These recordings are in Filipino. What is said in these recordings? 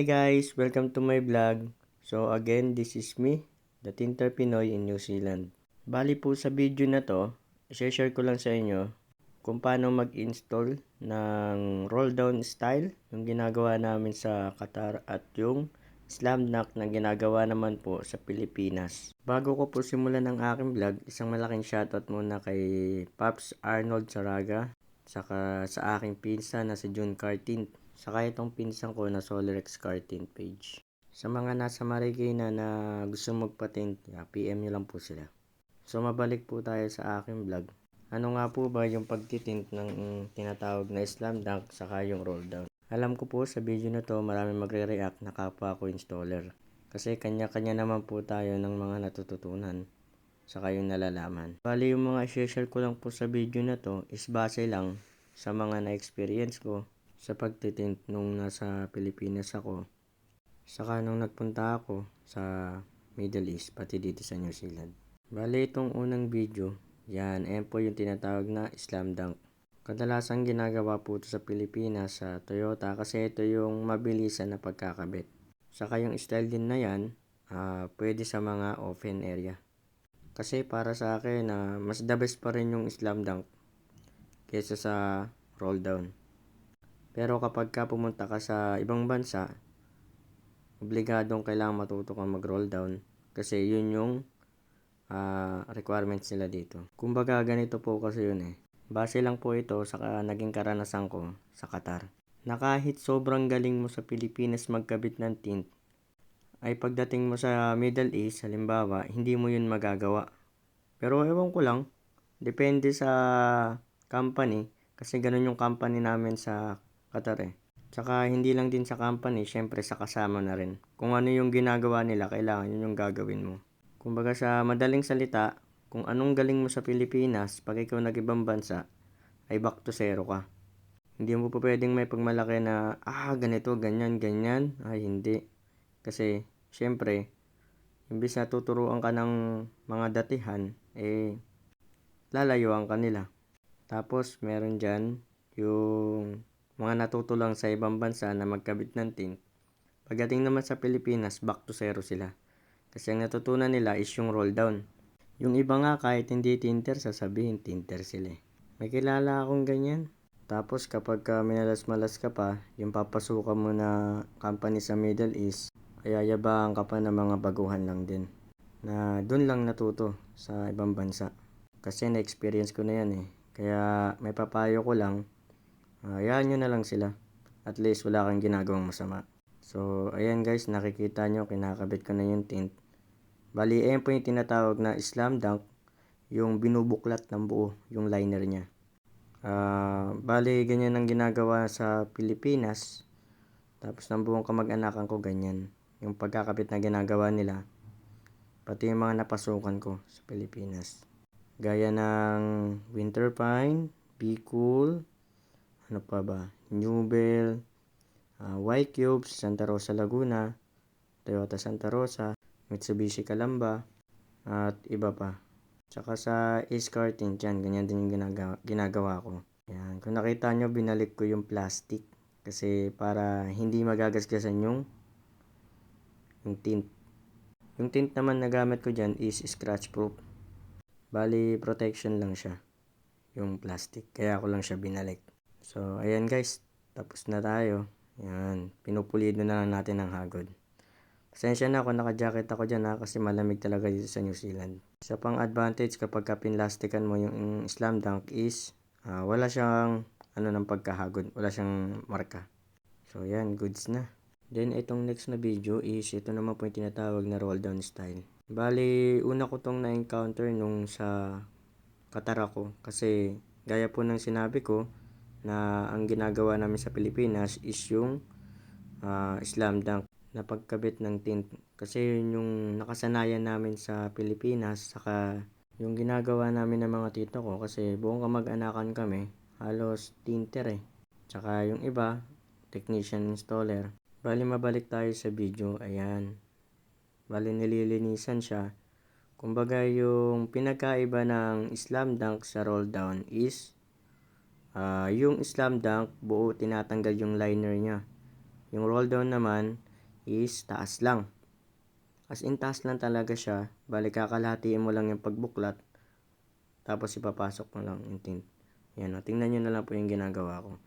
Hi guys, welcome to my vlog. So again, this is me, the Tinter Pinoy in New Zealand. Bali po sa video na to, share ko lang sa inyo kung paano mag-install ng roll down style, yung ginagawa namin sa Qatar at yung slam dunk na ginagawa naman po sa Pilipinas. Bago ko po simulan ng aking vlog, isang malaking shoutout muna kay Pops Arnold Saraga, saka sa aking pinsan na si June Cartin, saka itong pinsan ko na Solarex Cartin page. Sa mga nasa Marikina na gusto magpatent, PM nyo lang po sila. So mabalik po tayo sa aking vlog. Ano nga po ba yung pagtitint ng tinatawag na slam dunk saka yung roll down? Alam ko po sa video na to marami magre-react na kapwa ko installer. Kasi kanya-kanya naman po tayo ng mga natututunan saka yung nalalaman. Bali yung mga share ko lang po sa video na to is base lang sa mga na-experience ko sa pagtitint nung nasa Pilipinas ako. Saka nung nagpunta ako sa Middle East pati dito sa New Zealand. Bali itong unang video, yan, ayan po yung tinatawag na slam dunk. Kadalasan ginagawa po ito sa Pilipinas sa Toyota kasi ito yung mabilisan na pagkakabit. Saka yung style din na yan, uh, pwede sa mga open area. Kasi para sa akin, uh, mas the best pa rin yung slam dunk kaysa sa roll down. Pero kapag ka pumunta ka sa ibang bansa, obligadong kailangan matuto kang mag-roll down kasi yun yung uh, requirements nila dito. Kumbaga ganito po kasi yun eh. Base lang po ito sa naging karanasan ko sa Qatar. Na kahit sobrang galing mo sa Pilipinas magkabit ng tint, ay pagdating mo sa Middle East, halimbawa, hindi mo yun magagawa. Pero ewan ko lang, depende sa company, kasi ganun yung company namin sa Qatar eh. Tsaka hindi lang din sa company, syempre sa kasama na rin. Kung ano yung ginagawa nila, kailangan yun yung gagawin mo. Kumbaga sa madaling salita, kung anong galing mo sa Pilipinas, pag ikaw nag-ibang bansa, ay back to zero ka. Hindi mo pa pwedeng may pagmalaki na, ah, ganito, ganyan, ganyan. Ay, hindi. Kasi, syempre, imbis na tuturuan ka ng mga datihan, eh, lalayuan ka nila. Tapos, meron dyan, yung mga natuto lang sa ibang bansa na magkabit ng tint. Pagdating naman sa Pilipinas, back to zero sila. Kasi ang natutunan nila is yung roll down. Yung iba nga kahit hindi tinter, sasabihin tinter sila eh. May kilala akong ganyan. Tapos kapag ka minalas-malas ka pa, yung papasukan mo na company sa Middle East, ayayabaan ka pa ng mga baguhan lang din. Na dun lang natuto sa ibang bansa. Kasi na-experience ko na yan eh. Kaya may papayo ko lang, hayaan nyo na lang sila. At least wala kang ginagawang masama. So, ayan guys, nakikita nyo, kinakabit ko na yung tint. Bali, ayan po yung tinatawag na slam dunk, yung binubuklat ng buo, yung liner niya. Uh, bali, ganyan ang ginagawa sa Pilipinas. Tapos ng buong kamag-anakan ko, ganyan. Yung pagkakabit na ginagawa nila. Pati yung mga napasukan ko sa Pilipinas. Gaya ng Winter Pine, Be Cool, ano pa ba, Newbel, uh, Y-Cubes, Santa Rosa Laguna, Toyota Santa Rosa, Mitsubishi Kalamba, at iba pa. Tsaka sa Ace Karting, dyan, ganyan din yung ginagawa, ginagawa ko. Yan. Kung nakita nyo, binalik ko yung plastic. Kasi para hindi magagasgasan yung, yung tint. Yung tint naman na gamit ko dyan is scratch proof. Bali, protection lang siya. Yung plastic. Kaya ako lang siya binalik. So, ayan guys. Tapos na tayo. Yan. Pinupulido na lang natin ang hagod. Pasensya na kung naka-jacket ako dyan ha, kasi malamig talaga dito sa New Zealand. Isa pang advantage kapag ka pinlastikan mo yung slam dunk is uh, wala siyang ano ng pagkahagod, wala siyang marka. So yan, goods na. Then itong next na video is ito naman po yung tinatawag na roll down style. Bali, una ko tong na-encounter nung sa Qatar ako kasi gaya po ng sinabi ko na ang ginagawa namin sa Pilipinas is yung uh, slam dunk na pagkabit ng tint. Kasi yun yung nakasanayan namin sa Pilipinas, saka yung ginagawa namin ng mga tito ko kasi buong kamag-anakan kami, halos tinter eh. Tsaka yung iba, technician installer. Bali mabalik tayo sa video, ayan. Bali nililinisan siya. Kumbaga yung pinagkaiba ng slam dunk sa roll down is uh, yung slam dunk buo tinatanggal yung liner niya. Yung roll down naman is taas lang. As in taas lang talaga siya. Bali kakalahatiin mo lang yung pagbuklat. Tapos ipapasok mo lang yung tint. Yan o. Tingnan nyo na lang po yung ginagawa ko.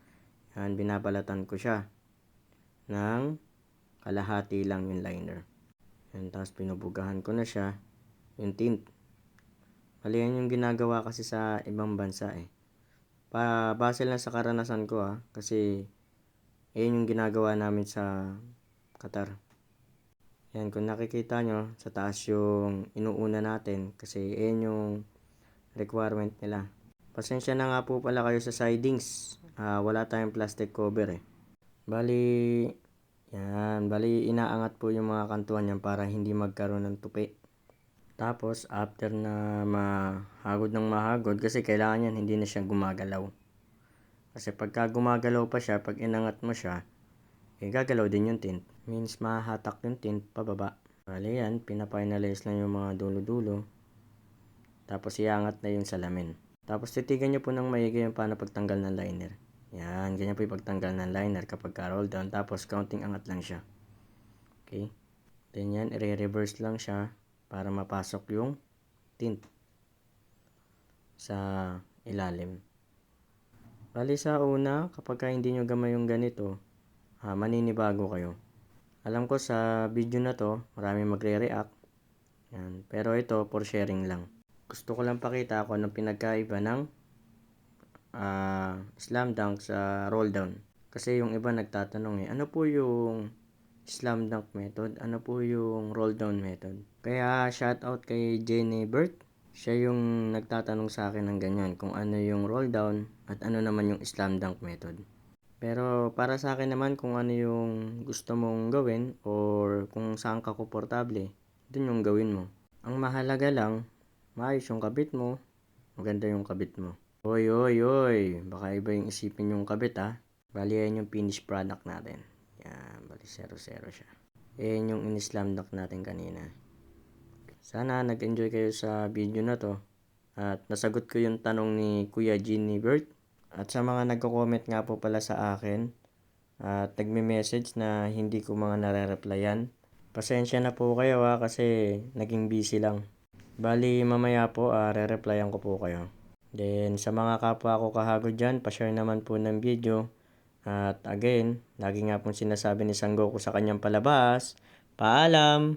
Yan. Binabalatan ko siya. Ng kalahati lang yung liner. Yan. Tapos pinubugahan ko na siya. Yung tint. Bali yan yung ginagawa kasi sa ibang bansa eh. Pa, base lang sa karanasan ko ah. Kasi yan yung ginagawa namin sa Qatar. Yan, kung nakikita nyo, sa taas yung inuuna natin kasi yan yung requirement nila. Pasensya na nga po pala kayo sa sidings. Ah, wala tayong plastic cover eh. Bali, yan, bali inaangat po yung mga kantuan niyan para hindi magkaroon ng tupi. Tapos, after na mahagod ng mahagod, kasi kailangan yan, hindi na siya gumagalaw. Kasi pagka gumagalaw pa siya, pag inangat mo siya, eh, gagalaw din yung tint. Means mahahatak yung tint pababa. Bali yan, pinafinalize lang yung mga dulo-dulo. Tapos iangat na yung salamin. Tapos titigan nyo po ng maigi yung paano pagtanggal ng liner. Yan, ganyan po yung ng liner kapag ka-roll down. Tapos counting angat lang siya. Okay. Then yan, i-reverse lang siya para mapasok yung tint sa ilalim. Bali sa una, kapag ka hindi nyo gamay yung ganito, ah, maninibago kayo. Alam ko sa video na to, marami magre-react. Yan. Pero ito, for sharing lang. Gusto ko lang pakita kung anong pinagkaiba ng ah, slam dunk sa roll down. Kasi yung iba nagtatanong eh, ano po yung slam dunk method? Ano po yung roll down method? Kaya shout out kay Jenny Bert. Siya yung nagtatanong sa akin ng ganyan kung ano yung roll down at ano naman yung slam dunk method. Pero para sa akin naman kung ano yung gusto mong gawin or kung saan ka komportable, dun yung gawin mo. Ang mahalaga lang, maayos yung kabit mo, maganda yung kabit mo. Oy, oy, oy, baka iba yung isipin yung kabit ha. Bali yan yung finished product natin. Yan, bali 0-0 siya. Yan yung in-slam dunk natin kanina. Sana nag-enjoy kayo sa video na to. At nasagot ko yung tanong ni Kuya Ginny Bert. At sa mga nagko-comment nga po pala sa akin at nagme-message na hindi ko mga nare-replyan. Pasensya na po kayo ha kasi naging busy lang. Bali mamaya po uh, re-replyan ko po kayo. Then sa mga kapwa ko kahagod dyan, pa-share naman po ng video. At again, lagi nga pong sinasabi ni Sanggoku sa kanyang palabas, paalam!